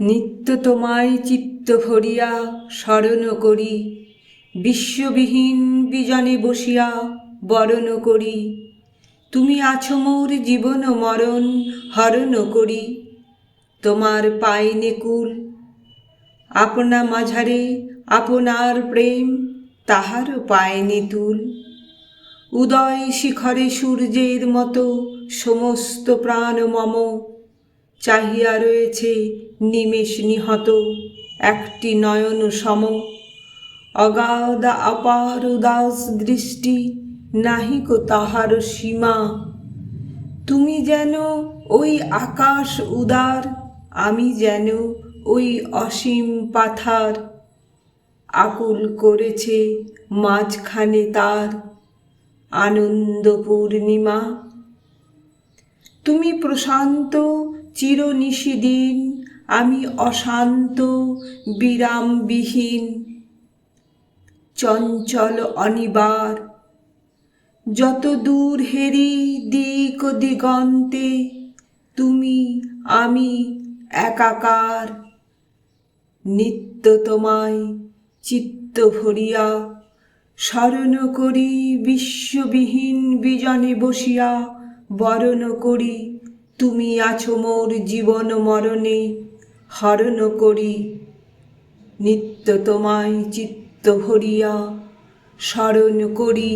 নিত্য তোমায় চিত্ত ভরিয়া স্মরণ করি, বিশ্ববিহীন বিজনে বসিয়া বরণ করি। তুমি আছো মোর জীবন মরণ হরণ করি, তোমার পাইনে কুল আপনা মাঝারে আপনার প্রেম তাহারও পায়নি তুল উদয় শিখরে সূর্যের মতো সমস্ত প্রাণ মম চাহিয়া রয়েছে নিমেষ নিহত একটি নয়ন সম। অগাধ অপার উদাস দৃষ্টি নাহিক তাহার সীমা। তুমি যেন ওই আকাশ উদার, আমি যেন ওই অসীম পাথার। আকুল করেছে মাঝখানে তার আনন্দ পূর্ণিমা। তুমি প্রশান্ত চিরনিশিদিন আমি অশান্ত, বিরামবিহীন, চঞ্চল অনিবার। যত দূর হেরি দিক দিগন্তে, তুমি আমি একাকার। নিত্য তোমায় চিত্ত ভরিয়া, স্মরণ করি বিশ্ববিহীন বিজনে বসিয়া, বরণ করি তুমি আছো মোর জীবন মরণে হরণ করি। নিত্য তোমায় চিত্ত ভরিয়া স্মরণ করি।